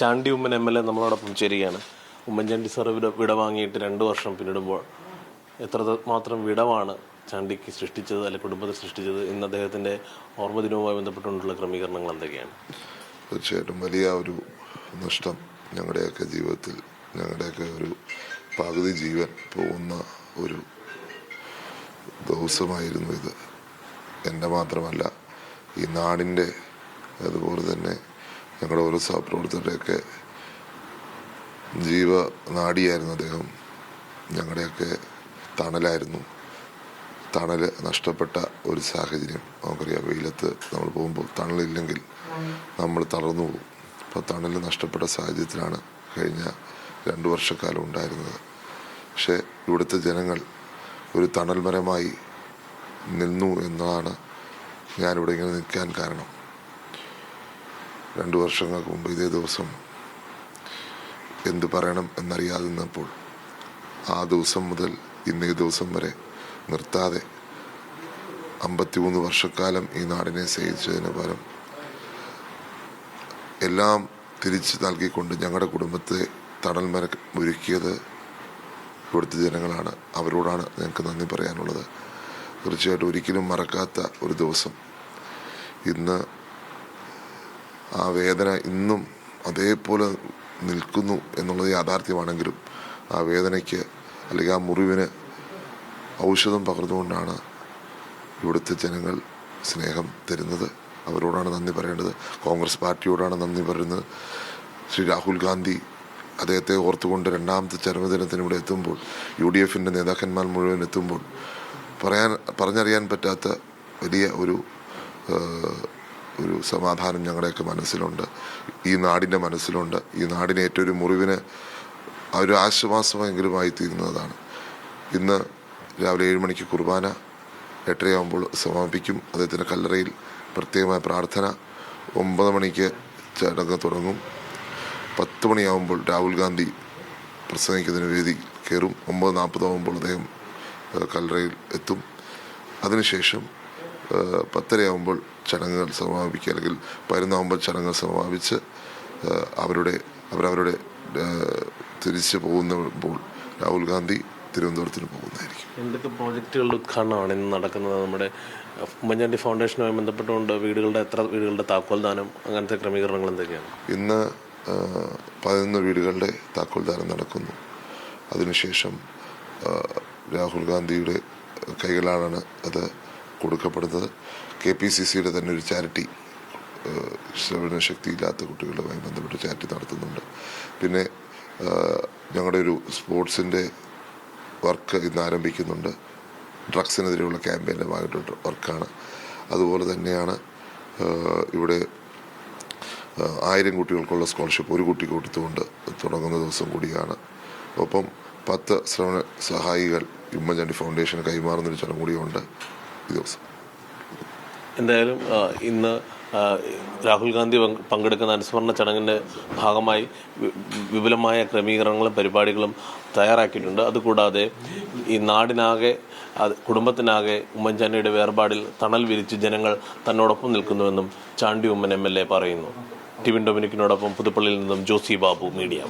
Chandy Oommen M L A നമ്മളോടൊപ്പം ചേരുകയാണ് Oommen Chandy sir വിട വിട വാങ്ങിയിട്ട് രണ്ട് വർഷം പിന്നിടുമ്പോൾ എത്ര മാത്രം വിടവാണ് ചാണ്ടിക്ക് സൃഷ്ടിച്ചത് അല്ലെ കുടുംബത്തെ സൃഷ്ടിച്ചത് ഇന്ന് അദ്ദേഹത്തിന്റെ ഓർമ്മ ദിനവുമായി ബന്ധപ്പെട്ടുകൊണ്ടുള്ള ക്രമീകരണങ്ങൾ എന്തൊക്കെയാണ്? തീർച്ചയായിട്ടും വലിയ ഒരു നഷ്ടം ഞങ്ങളുടെയൊക്കെ ജീവിതത്തിൽ ഞങ്ങളുടെയൊക്കെ ഒരു പകുതി ജീവൻ പോകുന്ന ഒരു ദിവസമായിരുന്നു ഇത്. എന്റെ മാത്രമല്ല ഈ നാടിന്റെ അതുപോലെ തന്നെ ഞങ്ങളുടെ ഓരോ സഹപ്രവർത്തകരുടെയൊക്കെ ജീവ നാടിയായിരുന്നു അദ്ദേഹം. ഞങ്ങളുടെയൊക്കെ തണലായിരുന്നു. തണൽ നഷ്ടപ്പെട്ട ഒരു സാഹചര്യം. നമുക്കറിയാം വെയിലത്ത് നമ്മൾ പോകുമ്പോൾ തണലില്ലെങ്കിൽ നമ്മൾ തളർന്നു പോകും. അപ്പോൾ തണൽ നഷ്ടപ്പെട്ട സാഹചര്യത്തിലാണ് കഴിഞ്ഞ രണ്ട് വർഷക്കാലം ഉണ്ടായിരുന്നത്. പക്ഷേ ഇവിടുത്തെ ജനങ്ങൾ ഒരു തണൽമരമായി നിന്നു എന്നതാണ് ഞാനിവിടെ ഇങ്ങനെ നിൽക്കാൻ കാരണം. രണ്ട് വർഷങ്ങൾക്ക് മുമ്പ് ഇതേ ദിവസം എന്ത് പറയണം എന്നറിയാതെ നിന്നപ്പോൾ ആ ദിവസം മുതൽ ഇന്നേ ദിവസം വരെ നിർത്താതെ അമ്പത്തിമൂന്ന് വർഷക്കാലം ഈ നാടിനെ സേവിച്ചതിന് പകരം എല്ലാം തിരിച്ചു നൽകിക്കൊണ്ട് ഞങ്ങളുടെ കുടുംബത്തെ തണൽ മര ഒരുക്കിയത് ഇവിടുത്തെ ജനങ്ങളാണ്. അവരോടാണ് ഞങ്ങൾക്ക് നന്ദി പറയാനുള്ളത്. തീർച്ചയായിട്ടും ഒരിക്കലും മറക്കാത്ത ഒരു ദിവസം ഇന്ന് ആ വേദന ഇന്നും അതേപോലെ നിൽക്കുന്നു എന്നുള്ളത് യാഥാർത്ഥ്യമാണെങ്കിലും ആ വേദനയ്ക്ക് അല്ലെങ്കിൽ ആ മുറിവിന് ഔഷധം പകർന്നുകൊണ്ടാണ് ഇവിടുത്തെ ജനങ്ങൾ സ്നേഹം തരുന്നത്. അവരോടാണ് നന്ദി പറയേണ്ടത്. കോൺഗ്രസ് പാർട്ടിയോടാണ് നന്ദി പറയുന്നത്. ശ്രീ രാഹുൽ ഗാന്ധി അദ്ദേഹത്തെ ഓർത്തുകൊണ്ട് രണ്ടാമത്തെ ചരമദിനത്തിന് ഇവിടെ എത്തുമ്പോൾ യു ഡി എഫിന്റെ നേതാക്കന്മാർ മുഴുവൻ എത്തുമ്പോൾ പറയാൻ പറഞ്ഞറിയാൻ പറ്റാത്ത വലിയ ഒരു ഒരു സമാധാനം ഞങ്ങളുടെയൊക്കെ മനസ്സിലുണ്ട്. ഈ നാടിന്റെ മനസ്സിലുണ്ട്. ഈ നാടിന് ഏറ്റവും ഒരു മുറിവിന് ഒരു ആശ്വാസമെങ്കിലുമായി തീരുന്നതാണ്. ഇന്ന് രാവിലെ ഏഴ് മണിക്ക് കുർബാന എട്ടരയാകുമ്പോൾ സമാപിക്കും. അദ്ദേഹത്തിന്റെ കല്ലറയിൽ പ്രത്യേകമായ പ്രാർത്ഥന. ഒമ്പത് മണിക്ക് ചടങ്ങ് തുടങ്ങും. പത്ത് മണിയാകുമ്പോൾ രാഹുൽ ഗാന്ധി പ്രസംഗിക്കുന്നതിന് വേദി കയറും. ഒമ്പത് നാൽപ്പതാകുമ്പോൾ അദ്ദേഹം കല്ലറയിൽ എത്തും. അതിനുശേഷം പത്തരയാകുമ്പോൾ ചടങ്ങുകൾ സമാപിക്കുക. അല്ലെങ്കിൽ പതിനൊന്നാകുമ്പോൾ ചടങ്ങുകൾ സമാപിച്ച് അവരുടെ അവരവരുടെ തിരിച്ചു പോകുന്നപ്പോൾ രാഹുൽ ഗാന്ധി തിരുവനന്തപുരത്തിന് പോകുന്നതായിരിക്കും. എന്തൊക്കെ പ്രോജക്റ്റുകളുടെ ഉദ്ഘാടനമാണ് ഇന്ന് നടക്കുന്നത്? നമ്മുടെ ഉമ്മൻചാണ്ടി ഫൗണ്ടേഷനുമായി ബന്ധപ്പെട്ടുകൊണ്ട് വീടുകളുടെ എത്ര വീടുകളുടെ താക്കോൽ ദാനം അങ്ങനത്തെ ക്രമീകരണങ്ങൾ എന്തൊക്കെയാണ്? ഇന്ന് പതിനൊന്ന് വീടുകളുടെ താക്കോൽദാനം നടക്കുന്നു. അതിനുശേഷം രാഹുൽ ഗാന്ധിയുടെ കൈകളാണ് അത് കൊടുക്കപ്പെടുന്നത്. കെ പി സി സിയുടെ തന്നെ ഒരു ചാരിറ്റി ശ്രവണ ശക്തിയില്ലാത്ത കുട്ടികളുമായി ബന്ധപ്പെട്ട് ചാരിറ്റി നടത്തുന്നുണ്ട്. പിന്നെ ഞങ്ങളുടെ ഒരു സ്പോർട്സിന്റെ വർക്ക് ഇന്ന് ആരംഭിക്കുന്നുണ്ട്. ഡ്രഗ്സിനെതിരെയുള്ള ക്യാമ്പയിന്റെ ഭാഗമായിട്ട് വർക്കാണ്. അതുപോലെ തന്നെയാണ് ഇവിടെ ആയിരം കുട്ടികൾക്കുള്ള സ്കോളർഷിപ്പ് ഒരു കുട്ടിക്ക് കൊടുത്തുകൊണ്ട് തുടങ്ങുന്ന ദിവസം കൂടിയാണ്. ഒപ്പം പത്ത് ശ്രവണ സഹായികൾ ഉമ്മൻചാണ്ടി ഫൗണ്ടേഷന് കൈമാറുന്നൊരു ചടങ്ങ് കൂടിയുണ്ട്. ദിവസം. എന്തായാലും ഇന്ന് രാഹുൽ ഗാന്ധി പങ്ക് പങ്കെടുക്കുന്ന അനുസ്മരണ ചടങ്ങിന്റെ ഭാഗമായി വിപുലമായ ക്രമീകരണങ്ങളും പരിപാടികളും തയ്യാറാക്കിയിട്ടുണ്ട്. അതുകൂടാതെ ഈ നാടിനാകെ കുടുംബത്തിനാകെ ഉമ്മൻചാണ്ടിയുടെ വേർപാടിൽ തണൽ വിരിച്ച് ജനങ്ങൾ തന്നോടൊപ്പം നിൽക്കുന്നുവെന്നും Chandy Oommen M L A പറയുന്നു. ടിവിൻ ഡൊമിനിക്കിനോടൊപ്പം പുതുപ്പള്ളിയിൽ നിന്നും ജോസി ബാബു മീഡിയ.